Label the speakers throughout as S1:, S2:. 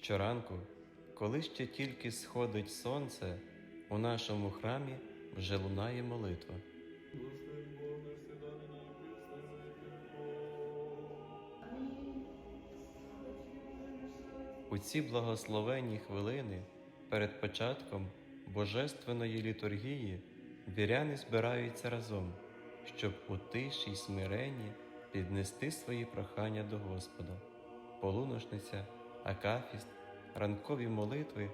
S1: Щоранку, коли ще тільки сходить сонце, у нашому храмі вже лунає молитва. У ці благословенні хвилини перед початком божественної літургії віряни збираються разом, щоб у тиші й смиренні піднести свої прохання до Господа. Полуношниця, акафіст, ранкові молитви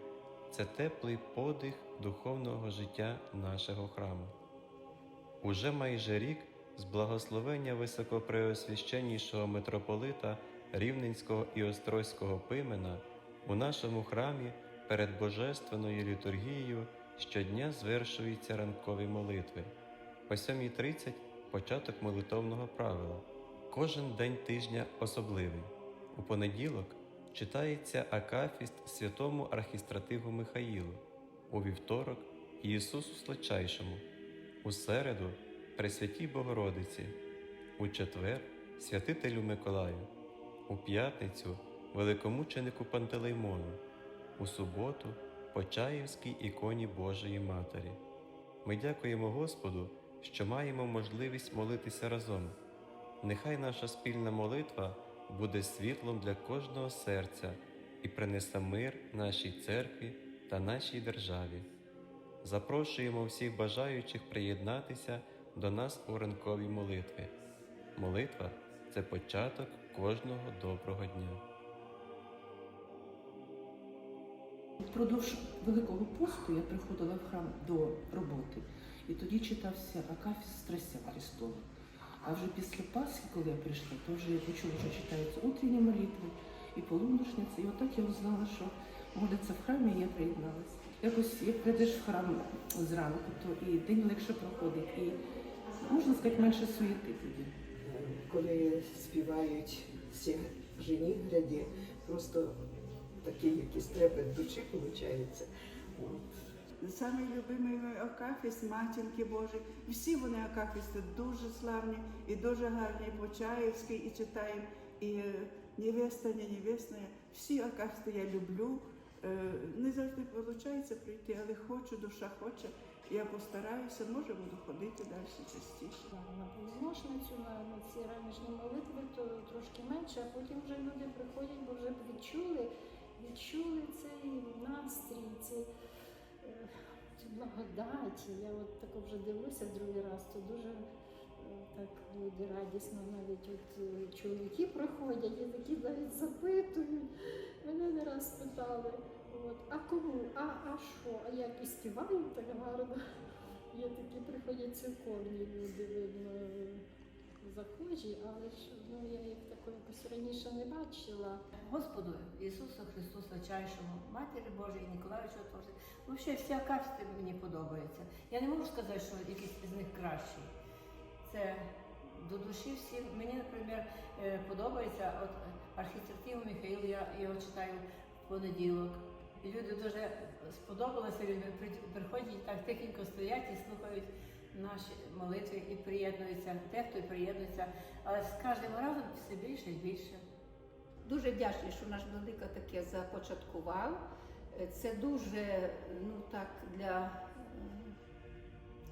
S1: це теплий подих духовного життя нашого храму. Уже майже рік з благословення високопреосвященнішого митрополита Рівненського і Острозького Пимена у нашому храмі перед Божественною літургією щодня звершуються ранкові молитви. О 7.30 початок молитовного правила. Кожен день тижня особливий. У понеділок читається Акафіст святому архістратигу Михаїлу, у вівторок Ісусу Слочайшому, у середу Пресвятій Богородиці, у четвер святителю Миколаю, у п'ятницю великомученику Пантелеймону, у суботу Почаївській іконі Божої Матері. Ми дякуємо Господу, що маємо можливість молитися разом. Нехай наша спільна молитва буде світлом для кожного серця і принесе мир нашій церкві та нашій державі. Запрошуємо всіх бажаючих приєднатися до нас у ранковій молитві. Молитва це початок кожного доброго дня.
S2: Впродовж Великого посту я приходила в храм до роботи, і тоді читався Акафіст Страстя Христова. А вже після Пасхи, коли я прийшла, то вже я почула, що читаються утренні молитви і полуношниця. І отак я узнала, що моляться в храмі, і я приєдналася. Якось як прийдеш в храм зранку, то і день легше проходить, і можна сказати, менше суєти тоді.
S3: коли співають всі жені гряді, просто такий якийсь трепет душі виходить.
S4: Самий любимий Акафіст, матінки Божі. Всі вони Акафісти дуже славні і дуже гарні. І Почаївський, і читаємо, і невеста, не невесна. Всі Акафісти я люблю. Е, Не завжди виходить прийти, але хочу, душа хоче. Я постараюся, може буду ходити далі частіше.
S5: На полуношницю, на, ці ранішні молитви, то трошки менше, а потім вже люди приходять, бо вже відчули, відчули цей настрій, е, цю благодать. Я от тако вже дивлюся другий раз, то дуже е, так люди радісно навіть от е, чоловіки приходять і такі навіть запитують. Мене не раз питали, от, а кому, а, а що, а як і співають так гарно. Є такі приходять церковні люди, видно, захожі, але ж ну, я їх такої раніше не бачила.
S6: Господу Ісусу Христу Свячайшому, Матері Божої, теж. Ну, ще всі акафісти мені подобаються. Я не можу сказати, що якийсь з них кращий. Це до душі всі. Мені, наприклад, е, подобається от архітективу Михаїл, я його читаю в понеділок. Люди дуже сподобалися, люди при- приходять так тихенько стоять і слухають наші молитви і приєднуються. Дехто і приєднується, але з кожним разом все більше і більше.
S7: Дуже вдячні, що наш владика таке започаткував. Це дуже, ну так, для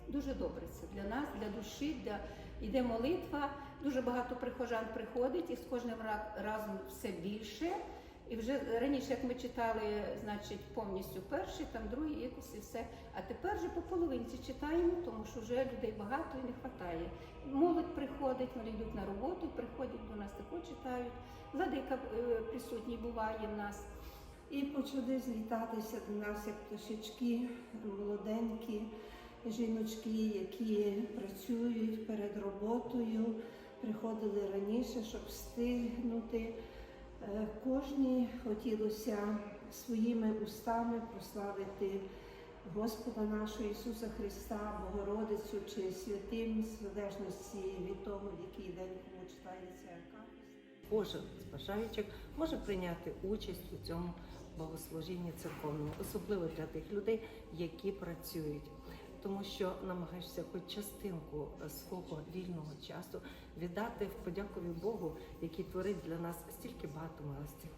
S7: дуже добре це для нас, для душі, для іде молитва. Дуже багато прихожан приходить і з кожним ра- разом все більше. І вже раніше, як ми читали, значить, повністю перший, там другий якось і все. А тепер вже по половинці читаємо, тому що вже людей багато і не вистачає. Молодь приходить, вони йдуть на роботу, приходять до нас також читають. Владика е, присутній буває в нас.
S8: І почали злітатися до нас як пташечки, молоденькі жіночки, які працюють перед роботою, приходили раніше, щоб встигнути. Е, Кожній хотілося своїми устами прославити Господа нашого Ісуса Христа, Богородицю чи святим, залежності від того, в який день кому читається Акафіст.
S3: Кожен з бажаючих може прийняти участь у цьому богослужінні церковному, особливо для тих людей, які працюють. Тому що намагаєшся хоч частинку свого вільного часу віддати в подякові Богу, який творить для нас стільки багато милості.